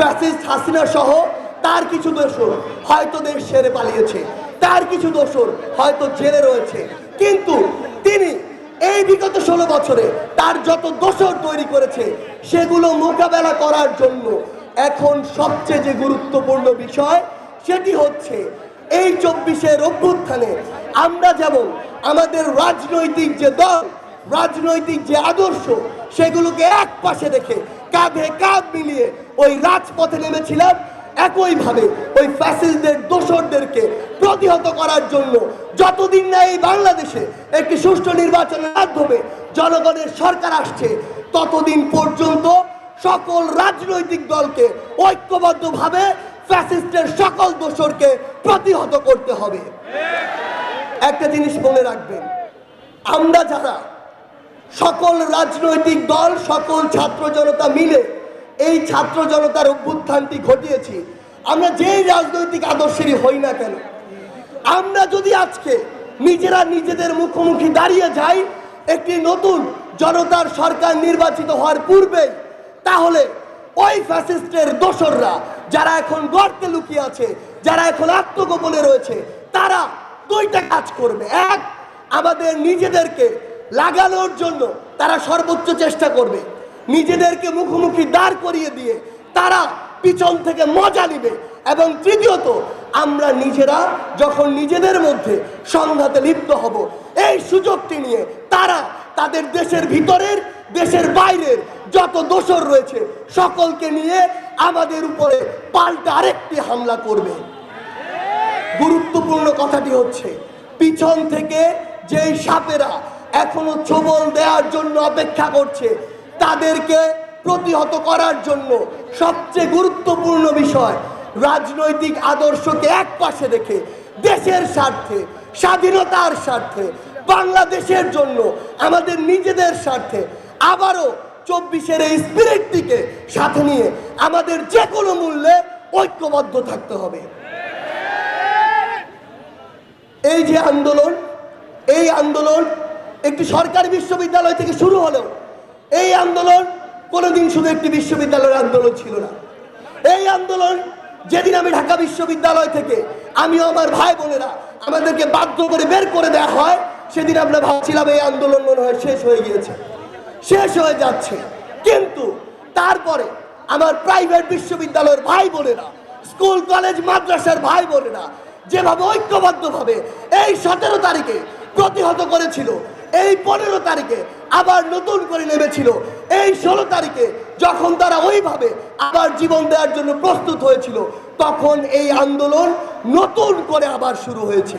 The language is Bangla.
ফ্যাসিস্ট হাসিনা সহ তার কিছু দোষর হয়তো দেশ ছেড়ে পালিয়েছে। তার কিছু দোষর হয়তো জেলে রয়েছে। কিন্তু তিনি এই বিগত ষোলো বছরে তার যত দোষর তৈরি করেছে, সেগুলো মোকাবেলা করার জন্য এখন সবচেয়ে যে গুরুত্বপূর্ণ বিষয়, সেটি হচ্ছে এই চব্বিশের অভ্যুত্থানে আমরা যেমন আমাদের রাজনৈতিক যে দল রাজনৈতিক যে আদর্শ, সেগুলোকে এক পাশে রেখে কাঁধে কাঁধ মিলিয়ে ওই রাজপথে নেমেছিলাম। একইভাবে ওই ফ্যাসিস্টদের দোসরদেরকে প্রতিহত করার জন্য যতদিন না এই বাংলাদেশে একটি সুষ্ঠু নির্বাচনের মাধ্যমে জনগণের সরকার আসছে, ততদিন পর্যন্ত সকল রাজনৈতিক দলকে ঐক্যবদ্ধভাবে ফ্যাসিস্টের সকল দোষরকে প্রতিহত করতে হবে। একটা জিনিস মনে রাখবেন, আমরা যারা সকল রাজনৈতিক দল, সকল ছাত্র জনতা মিলে এই ছাত্র জনতার অভ্যুত্থানটি ঘটিয়েছি। আমরা যেই রাজনৈতিক আদর্শেরই হই না কেন, আমরা যদি আজকে নিজেরা নিজেদের মুখোমুখি দাঁড়িয়ে যাই, একটি নতুন জনতার সরকার নির্বাচিত হওয়ার পূর্বেই তাহলে ওই ফ্যাসিস্টের দোসররা যারা এখন গর্তে লুকিয়ে আছে, যারা এখন আত্মগোপনে রয়েছে, তারা দুইটা কাজ করবে। এক, আমাদের নিজেদেরকে লাগানোর জন্য তারা সর্বোচ্চ চেষ্টা করবে। নিজেদেরকে মুখোমুখি দাঁড় করিয়ে দিয়ে তারা পিছন থেকে মজা নিবে এবং তৃতীয়ত, আমরা নিজেরা যখন নিজেদের মধ্যে সংঘাতে লিপ্ত হব, এই সুযোগটি নিয়ে তারা তাদের দেশের ভিতরের, দেশের বাইরের যত দোষর রয়েছে সকলকে নিয়ে আমাদের উপরে পাল্টা আরেকটি হামলা করবে। গুরুত্বপূর্ণ কথাটি হচ্ছে, পিছন থেকে যেই সাপেরা এখনও ছবল দেওয়ার জন্য অপেক্ষা করছে। তাদেরকে প্রতিহত করার জন্য সবচেয়ে গুরুত্বপূর্ণ বিষয়, রাজনৈতিক আদর্শকে এক পাশে রেখে দেশের স্বার্থে, স্বাধীনতার স্বার্থে, বাংলাদেশের জন্য, আমাদের নিজেদের স্বার্থে আবারও চব্বিশের এই স্পিরিটটিকে সাথে নিয়ে আমাদের যে কোনো মূল্যে ঐক্যবদ্ধ থাকতে হবে। এই যে আন্দোলন, এই আন্দোলন একটি সরকারি বিশ্ববিদ্যালয় থেকে শুরু হলেও এই আন্দোলন কোনোদিন শুধু একটি বিশ্ববিদ্যালয়ের আন্দোলন ছিল না। এই আন্দোলন যেদিন আমি ঢাকা বিশ্ববিদ্যালয় থেকে আমিও আমার ভাই বোনেরা আমাদেরকে বাধ্য করে বের করে দেওয়া হয়, সেদিন আমরা ভাবছিলাম এই আন্দোলন মনে হয় শেষ হয়ে গিয়েছে। শেষ হয়ে যাচ্ছে। কিন্তু তারপরে আমার প্রাইভেট বিশ্ববিদ্যালয়ের ভাই বোনেরা, স্কুল, কলেজ, মাদ্রাসার ভাই বোনেরা যেভাবে ঐক্যবদ্ধভাবে এই সতেরো তারিখে প্রতিহত করেছিল। এই পনেরো তারিখে আবার নতুন করে নেমেছিল। এই ষোলো তারিখে যখন তারা ওইভাবে আবার জীবন দেওয়ার জন্য প্রস্তুত হয়েছিল, তখন এই আন্দোলন নতুন করে আবার শুরু হয়েছে।